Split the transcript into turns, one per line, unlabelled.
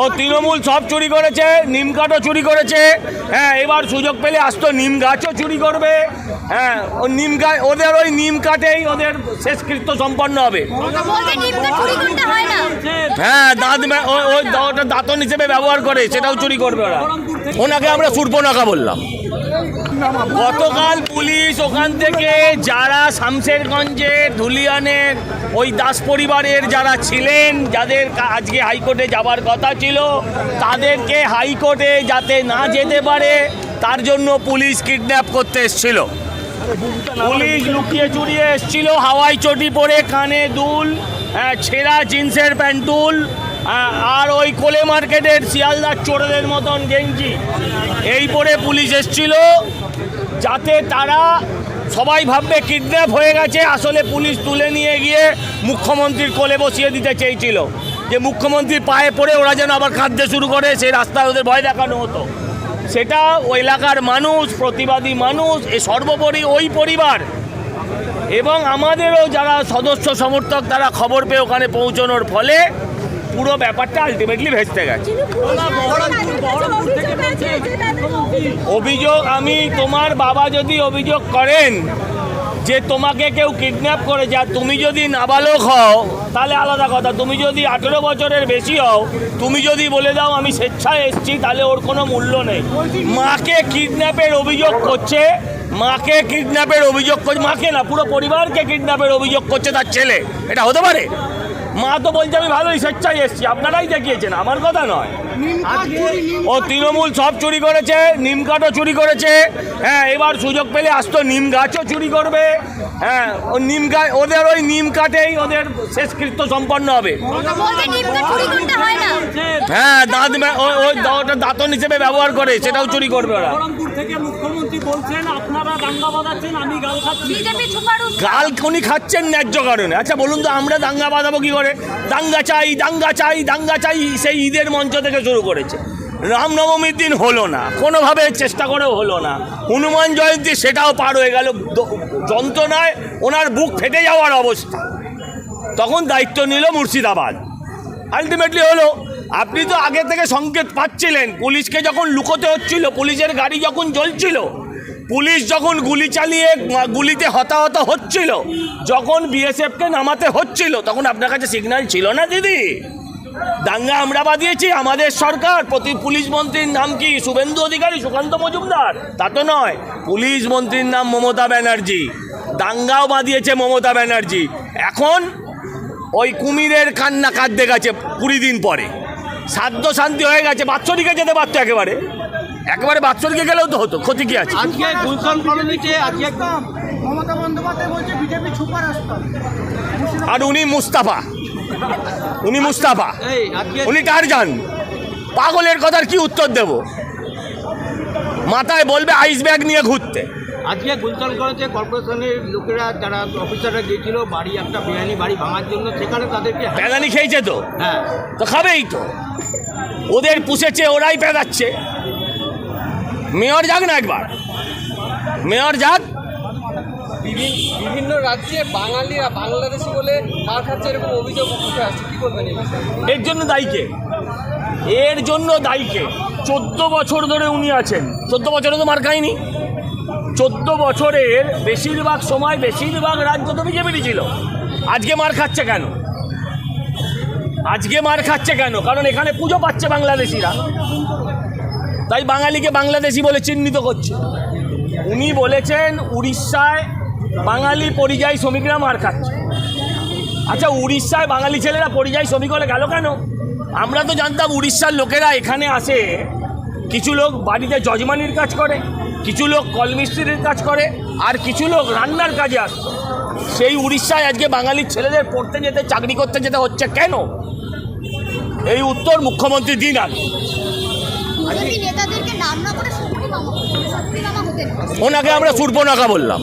ও তৃণমূল সব চুরি করেছে নিম কাঠও চুরি করেছে। হ্যাঁ এবার সুযোগ পেলে আসতো নিম গাছও চুরি করবে। হ্যাঁ ও নিম গাছ ওদের ওই নিম কাঠেই ওদের শেষকৃত্য সম্পন্ন হবে।
হয়
দাঁত ওই ওটা দাঁতন হিসেবে ব্যবহার করে সেটাও চুরি করবে ওরা। ওনাকে আমরা সুর্পনাখা বললাম। গতকাল পুলিশ ওখান থেকে যারা শামশেরগঞ্জে ধুলিয়ানের ওই দাস পরিবারের যারা ছিলেন যাদের আজকে হাইকোর্টে যাবার কথা ছিল তাদেরকে হাইকোর্টে যাতে না যেতে পারে তার জন্য পুলিশ কিডন্যাপ করতে এসেছিল। পুলিশ লুকিয়ে চুরিয়ে এসেছিল হাওয়াই চটি পরে কানে দুল হ্যাঁ, ছেঁড়া জিন্সের প্যান্টুল আর ওই কোলে মার্কেটের শিয়ালদার চোরদের মতন গেঞ্জি। এই পরে পুলিশ এসেছিল, যাতে তারা সবাই ভাববে কিডন্যাপ হয়ে গেছে, আসলে পুলিশ তুলে নিয়ে গিয়ে মুখ্যমন্ত্রীর কোলে বসিয়ে দিতে চেয়েছিল। যে মুখ্যমন্ত্রীর পায়ে পড়ে ওরা যেন আবার কাঁদতে শুরু করে সেই রাস্তায় ওদের ভয় দেখানো হতো। সেটা ওই এলাকার মানুষ, প্রতিবাদী মানুষ, এ সর্বোপরি ওই পরিবার। এবং আমাদেরও যারা সদস্য সমর্থক, তারা খবর পেয়ে ওখানে পৌঁছানোর ফলে পুরো ব্যাপারটা আলটিমেটলি ভেস্তে গেছে। অভিযোগ আমি তোমার বাবা যদি অভিযোগ করেন যে তোমাকে কেউ কিডন্যাপ করেছে আর তুমি যদি নাবালক হও তাহলে আলাদা কথা। তুমি যদি আঠেরো বছরের বেশি হও তুমি যদি বলে দাও আমি স্বেচ্ছায় এসেছি তাহলে ওর কোনো মূল্য নেই। মাকে কিডন্যাপের অভিযোগ করছে মাকে কিডন্যাপের অভিযোগ করছে মাকে না পুরো পরিবারকে কিডন্যাপের অভিযোগ করছে তার ছেলে। এটা হতে পারে? মা তো বলছে আমি ভালোই স্বেচ্ছায় এসেছি। আপনারাই দেখিয়েছেন আমার কথা নয়। ও তৃণমূল সব চুরি করেছে নিম কাঠও চুরি করেছে। হ্যাঁ এবার সুযোগ পেলে আসতো নিম গাছও চুরি করবে। হ্যাঁ ও নিম গাছ ওদের ওই নিম কাঠেই ওদের শেষকৃত্য সম্পন্ন হবে।
হয় না।
হ্যাঁ দাঁত ও- ওই দা- ওটা দাঁতন হিসেবে ব্যবহার করে সেটাও চুরি করবে ওরা।
বহরমপুর থেকে মুখ্যমন্ত্রী বলছেন আপনারা দাঙ্গা বাঁধাচ্ছেন আমি গাল খাচ্ছি।
গাল উনি খাচ্ছেন ন্যায্য কারণে। আচ্ছা বলুন তো আমরা দাঙ্গা বাঁধাবো কি করে? দাঙ্গা চাই দাঙ্গা চাই দাঙ্গা চাই, সেই ঈদের মঞ্চ থেকে শুরু করেছে। রামনবমীর দিন হলো না, কোনোভাবে চেষ্টা করেও হলো না। হনুমান জয়ন্তী সেটাও পার হয়ে গেল যন্ত্রণায় ওনার বুক ফেটে যাওয়ার অবস্থা। তখন দায়িত্ব নিল মুর্শিদাবাদ। আলটিমেটলি হলো, আপনি তো আগে থেকে সংকেত পাচ্ছিলেন, পুলিশকে যখন লুকোতে হচ্ছিল, পুলিশের গাড়ি যখন জ্বলছিল পুলিশ যখন গুলি চালিয়ে গুলিতে হতাহত হচ্ছিল, যখন বিএসএফকে নামাতে হচ্ছিল, তখন আপনার কাছে সিগন্যাল ছিল না, দিদি? দাঙ্গা আমরা বাদিয়েছি আমাদের সরকার। প্রতি পুলিশ মন্ত্রীর নাম কি? শুভেন্দু অধিকারী, সুকান্ত মজুমদার? তা তো নয়। পুলিশ মন্ত্রীর নাম মমতা ব্যানার্জি। দাঙ্গাও বাঁধিয়েছে মমতা ব্যানার্জি। এখন ওই কুমিরের কান্না কাঁদতে গেছে কুড়ি দিন পরে। সাধ্য শান্তি হয়ে গেছে, বাৎসরিকে যেতে পারতো একেবারে। একেবারে বাৎসরিকে গেলেও তো হতো ক্ষতি কি আছে?
আজকে গুলশান কলোনিতে আজকে
মমতা বন্দ্যোপাধ্যায় বলছে বিজেপি সুপার
আর উনি মুস্তাফা। উনি মুস্তাফা।
এই আজকে
উনি টারজান পাগলের কথার কি উত্তর দেব? মাথায় বলবে আইস ব্যাগ নিয়ে ঘুরতে।
আজকে গুলশান কলেজে কর্পোরেশনের লোকেরা যারা অফিসাররা গিয়েছিল বাড়ি একটা বেআইনি বাড়ি ভাঙার জন্য সেখানে তাদেরকে
প্যাদানি খেয়েছে তো?
হ্যাঁ।
তো খাবেই তো। ওদের পুষেছে ওরাই পেদাচ্ছে। মেয়র যাক না একবার। মেয়র যাক।
বিভিন্ন রাজ্যে বাঙালিরা বাংলাদেশি বলে মার খাচ্ছে এরকম অভিযোগ উঠে আসছে। কি করবেন
এর জন্য দায়ীকে এর জন্য দায়ীকে চোদ্দ বছর ধরে উনি আছেন। চোদ্দ বছরে তো মার খায়নি। চোদ্দ বছরের বেশিরভাগ সময় বেশিরভাগ রাজ্য তো বিজেপিরই ছিল। আজকে মার খাচ্ছে কেন? আজকে মার খাচ্ছে কেন? কারণ এখানে পুজো পাচ্ছে বাংলাদেশিরা। তাই বাঙালিকে বাংলাদেশি বলে চিহ্নিত করছে। উনি বলেছেন, উড়িষ্যায় বাঙালি পরিযায়ী শ্রমিকরা মার খাচ্ছে। আচ্ছা উড়িষ্যায় বাঙালি ছেলেরা পরিযায়ী শ্রমিক হলে গেল কেন? আমরা তো জানতাম উড়িষ্যার লোকেরা এখানে আসে, কিছু লোক বাড়িতে যজমানির কাজ করে, কিছু লোক কলমিস্ত্রির কাজ করে, আর কিছু লোক রান্নার কাজে আসতো সেই উড়িষ্যায় আজকে বাঙালির ছেলেদের পড়তে যেতে, চাকরি করতে যেতে হচ্ছে কেন? এই উত্তর মুখ্যমন্ত্রী দিন আগে।
বিজেপি নেতাদেরকে নাম না করে সুপ্রিম মামা হতেন
ওনাকে আমরা সুরপনাকা বললাম।